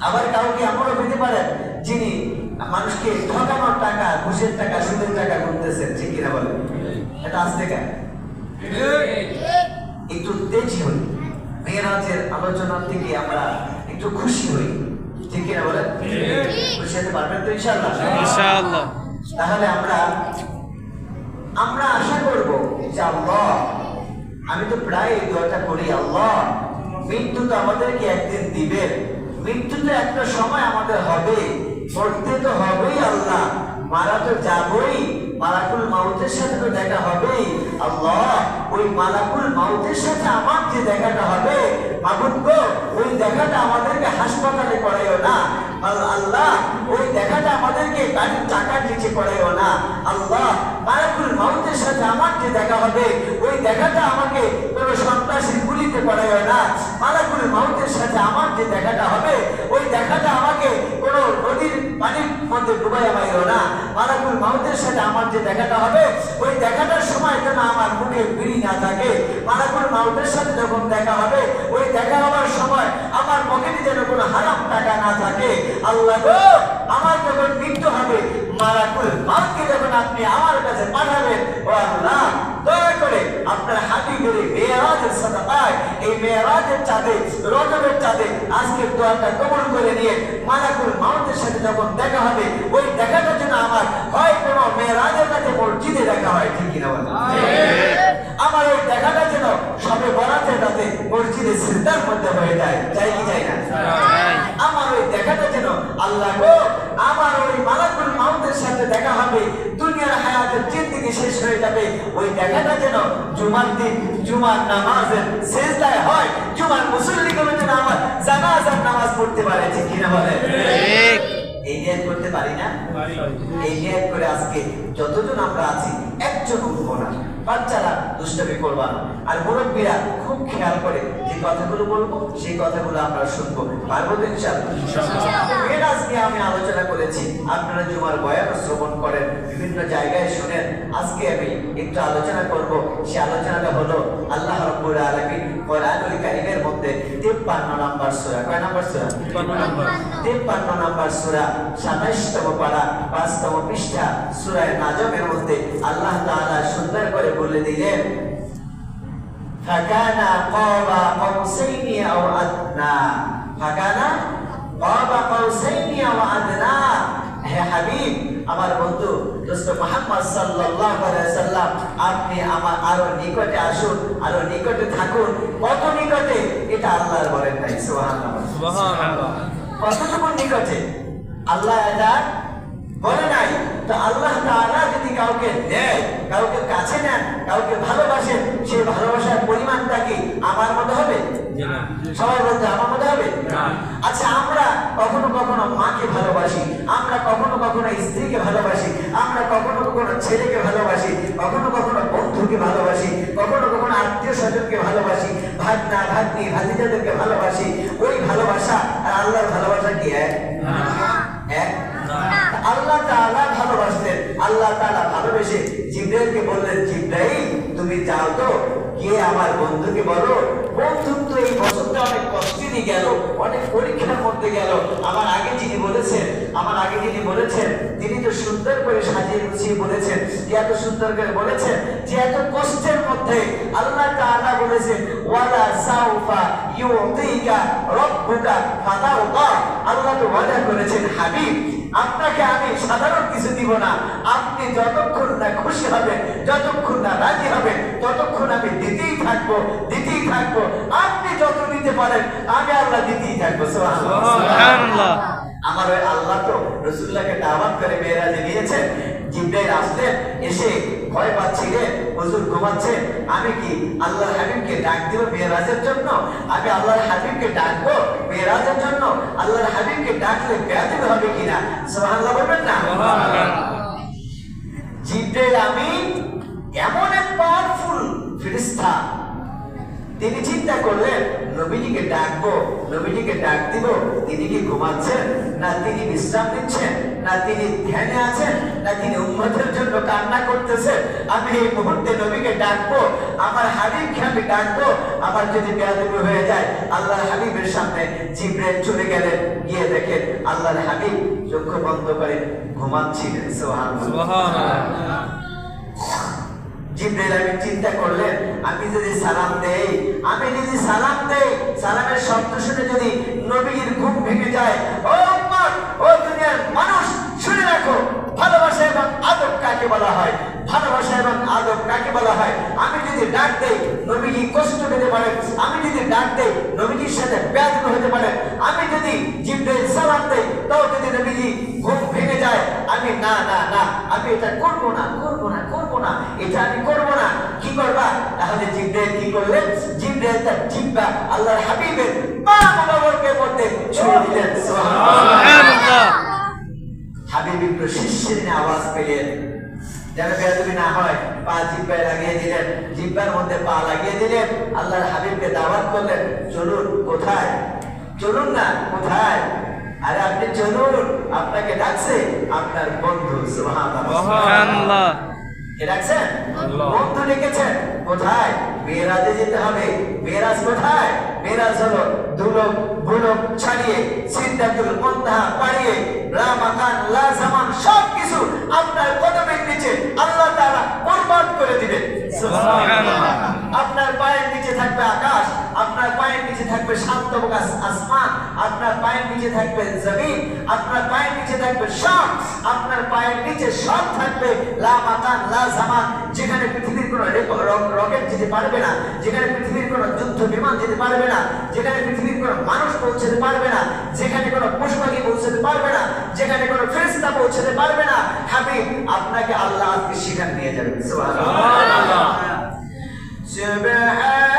আবার কাউকে এমনও পেতে পারেন যিনি মানুষকে ঠকানোর টাকা ঘুষের টাকা সুদের টাকা গুনতেছেন ঠিক কিনা বলেন? এটা আজ থেকে একটু তেজি হই। মেয়েরাজের আলোচনার থেকে আমরা একটু খুশি হই। ঠিক কিনা বলেন? খুশি হতে পারবেন তো ইনশাল্লাহ তাহলে আমরা আমরা আশা করব যে আল্লাহ আমি তো প্রায় এই দোয়াটা করি আল্লাহ মৃত্যু তো আমাদেরকে একদিন দিবেন মৃত্যু তো একটা সময় আমাদের হবে। মরতে তো হবেই আল্লাহ। মারা তো যাবই। মালাকুল মাউতের সাথে তো দেখা হবেই। আল্লাহ ওই মালাকুল মাউতের সাথে আমার যে দেখাটা হবে গো, ওই দেখাটা আমাদেরকে হাসপাতালে করাইও না। আল্লাহ ওই দেখাটা আমাদেরকে গাড়ির চাকার নিচে করাইও না। আল্লাহ মালাকুল মাউতের সাথে আমার যে দেখা হবে ওই দেখাটা আমাকে গুলিতে করাইও না। মালাকুল মাউতের সাথে আমার যে দেখাটা হবে, ওই দেখাটা আমাকে কোনো নদীর পানির মধ্যে ডুবাইয়া মাইও না। মালাকুল মাউতের সাথে আমার যে দেখাটা হবে, ওই দেখাটার সময় যেন আমার মুখে বিড়ি না থাকে। মালাকুল মাউতের সাথে যখন দেখা হবে, ওই দেখা হওয়ার সময় আমার পকেটে যেন কোনো হারাম টাকা না থাকে। আল্লাহ আমার যখন মৃত্যু হবে মালাকুল মাউতকে যখন আপনি আমার কাছে পাঠাবেন মেয়েরাজের চাঁদে রজবের চাঁদে আজকের দোয়াটা কবুল করে নিয়ে মালাকুল মাউতের সাথে যখন দেখা হবে ওই দেখাটা যেন আমার হয় কোনো মেয়েরাজের কাছে মসজিদে দেখা হয় ঠিক কিনা আমার ওই দেখাটা যেন সবে বরাতে রাতে মসজিদে সিদ্ধার মধ্যে হয়ে যায় যাই কি যায় না? আমার ওই দেখাটা যেন আল্লাহ গো আমার ওই মালাকুল মাউতের সাথে দেখা হবে দুনিয়ার হায়াতের জিন্দিগি শেষ হয়ে যাবে ওই দেখাটা যেন জুমার দিন জুমার নামাজের শেষদায় আমার জানাজার নামাজ পড়তে পারে ঠিক কিনা বলে এই নিয়ত করতে পারি না? এই নিয়ত করে আজকে যতজন আমরা আছি একজন উঠবো না। বাচ্চারা দুষ্টমি করবা। না আর মুরব্বীরা খুব খেয়াল করে যে কথাগুলো বলব সেই কথাগুলো আমরা শুনব। পারব তো ইনশাআল্লাহ? নিয়ে আমি আলোচনা করেছি আপনারা জুমার বয়ান শ্রবণ করেন বিভিন্ন জায়গায় শুনেন। আজকে আমি একটু আলোচনা করব। সে আলোচনাটা হলো আল্লাহ রব্বুল আলামিন কোরআনুল কারীমের মধ্যে 53 নাম্বার সূরা। কয় নাম্বার সূরা? 53 নাম্বার। তিপ্পান্ন নাম্বার সূরা সাতাশতম পারা পাঁচতম পৃষ্ঠা সূরায় নাজমের মধ্যে আল্লাহ তাআলা সুন্দর করে বলে দিলেন ফাকানা কাবা কাউসাইনি আও আদনা। ফাকানা কাবা কাউসাইনি আও আদনা। হে হাবিব আমার বন্ধু দোস্ত মোহাম্মদ সাল্লাল্লাহু আলাইহি সাল্লাম আপনি আমার আরও নিকটে আসুন আরও নিকটে থাকুন। কত নিকটে? এটা আল্লাহর বলেন নাই সুবহানাল্লাহ। সুবহানাল্লাহ। কতটুকু নিকটে? আল্লাহ এটা বলে নাই? তো আল্লাহ তাআলা যদি কাউকে দেয় কাউকে কাছে নেন কাউকে ভালোবাসেন সেই ভালোবাসার পরিমাণটা কি আমার মতো হবে? সবাই বলতে আমার মতো হবে? আচ্ছা আমরা কখনো কখনো মাকে ভালোবাসি আমরা কখনো কখনো স্ত্রীকে ভালোবাসি আমরা কখনো কখনো ছেলেকে ভালোবাসি কখনো কখনো বন্ধুকে ভালোবাসি কখনো কখনো আত্মীয় স্বজনকে ভালোবাসি ভাগনা ভাগ্নি ভাতিজাদেরকে ভালোবাসি আর আল্লাহর ভালোবাসা কি এক এক আল্লাহ তাআলা ভালোবাসতেন আল্লাহ তাআলা ভালোবেসে জিব্রাইলকে বললেন, জিব্রাইল, তুমি যাও তো। গিয়ে আমার বন্ধুকে বলো, বন্ধুত্ব এই বছরটা অনেক কষ্টেরই গেল, অনেক পরীক্ষার মধ্যে গেল। আমার আগে যিনি বলেছেন, আমার আগে যিনি বলেছেন, তিনি তো সুন্দর করে সাজিয়ে গুছিয়ে বলেছেন, যে এত সুন্দর করে বলেছেন, যে এত কষ্টের মধ্যে আল্লাহ তাআলা বলেছেন, ওয়ালা সাউফা ইউতিকা রব্বুকা ফাতারদা আল্লাহ তো ওয়াদা করেছেন, হাবিব আপনাকে আমি সাধারণ কিছু দিব না। আপনি যতক্ষণ না খুশি হবেন যতক্ষণ না রাজি হবেন ততক্ষণ আমি দিতেই থাকব দিতেই থাকব। আপনি যত দিতে পারেন আমি আল্লাহ দিতেই থাকব আমার ওই আল্লাহ তো রসুল্লাহকে দাওয়াত করে মেয়েরাজে নিয়েছেন জিব্রাইল আসলেন এসে ভয় পাচ্ছি রে হুজুর ঘুমাচ্ছেন আমি কি আল্লাহর হাবিবকে ডাক দিব মেয়েরাজের জন্য? আমি আল্লাহর হাবিবকে ডাকবো মেয়েরাজের জন্য? আল্লাহর হাবিবকে ডাকলে বেয়াদবি হবে কিনা? সুবহানাল্লাহ বলবেন না? জিব্রাইল আমি এমন এক পাওয়ারফুল ফেরেশতা তিনি চিন্তা করলেন নবীজিকে ডাকবো, নবীজিকে ডাক দিব, তিনি কি ঘুমাচ্ছেন? না তিনি বিশ্রাম নিচ্ছেন? না তিনি ধ্যানে আছেন? না তিনি উম্মতের জন্য কান্না করতেছেন? আমি এই মুহূর্তে নবীকে ডাকবো, আমার হাবিবকে আমি ডাকবো, আমার যদি বেয়াদবি হয়ে যায়, আল্লাহর হাবিবের সামনে জিব্রাইল চলে গেলেন গিয়ে দেখেন আল্লাহর হাবিব চক্ষু বন্ধ করে ঘুমাচ্ছিলেন সুবহানাল্লাহ। জিব্রাইল আমি চিন্তা করলেন, আমি যদি সালাম দেই, আমি যদি সালাম দেই, সালামের শব্দ শুনে যদি নবীর ঘুম ভেঙে যায়, ও ও দুনিয়ার মানুষ, শুনে রাখো, ভালোবাসা এবং আদব কাকে বলা হয়? ভালোবাসা এবং আদব কাকে বলা হয়? আমি যদি ডাক দেই নবীজি কষ্ট পেতে পারেন? আমি যদি ডাক দেই নবীজির সাথে ব্যাধ হতে পারে আমি যদি জিব্রাইল সালাম দেই, তাও যদি নবীজি ঘুম ভেঙে যায়, আমি না না না, আমি এটা করব না। এটা আমি করব না। কি করবা? তাহলে জিব্রাইল কি করলেন? জিব্রাইল তার জিব্বা আল্লাহর হাবিবের মা মুবারকের মধ্যে ছুঁয়ে দিলেন। আওয়াজ পেলেন। যেন না হয়, পা জিব্বায় লাগিয়ে দিলেন। জিব্বার মধ্যে পা লাগিয়ে দিলেন। আল্লাহর হাবিবকে দাওয়াত করলেন, চলুন, কোথায়? চলুন না, কোথায়? আরে, আপনি চলুন, আপনাকে ডাকছে আপনার বন্ধু। সুবহানাল্লাহ। কে আল্লাহ। বন্ধু ডেকেছেন কোথায়? মেয়েরাজে যেতে হবে। মেয়েরাজ কোথায়? মেয়েরাজ হলো দুলক বুলক ছাড়িয়ে সিদ্ধাতুল মুনতাহা পাড়িয়ে রামাকান লাজামান জামান সব কিছু আপনার কদমের নিচে আল্লাহ তাআলা বরবাদ করে দিবেন। আপনার পায়ের নিচে থাকবে আকাশ আপনার পায়ের নিচে থাকবে শান্ত আসমান। আপনার পায়ের নিচে থাকবে জমিন। আপনার পায়ের নিচে থাকবে সব। আপনার পায়ের নিচে সব থাকবে লা মাতান লা জামান। যেখানে পৃথিবীর কোনো রকেট যেতে পারবে না যেখানে পৃথিবীর কোনো যুদ্ধ বিমান যেতে পারবে না যেখানে পৃথিবীর কোনো মানুষ পৌঁছতে পারবে না যেখানে কোনো পুষ্পাকি পৌঁছতে পারবে না যেখানে কোনো ফেরিস্তা পৌঁছতে পারবে না। হাবিব আপনাকে আল্লাহ আজকে সেখানে নিয়ে যাবেন। সুবহানাল্লাহ। সুবহানাল্লাহ।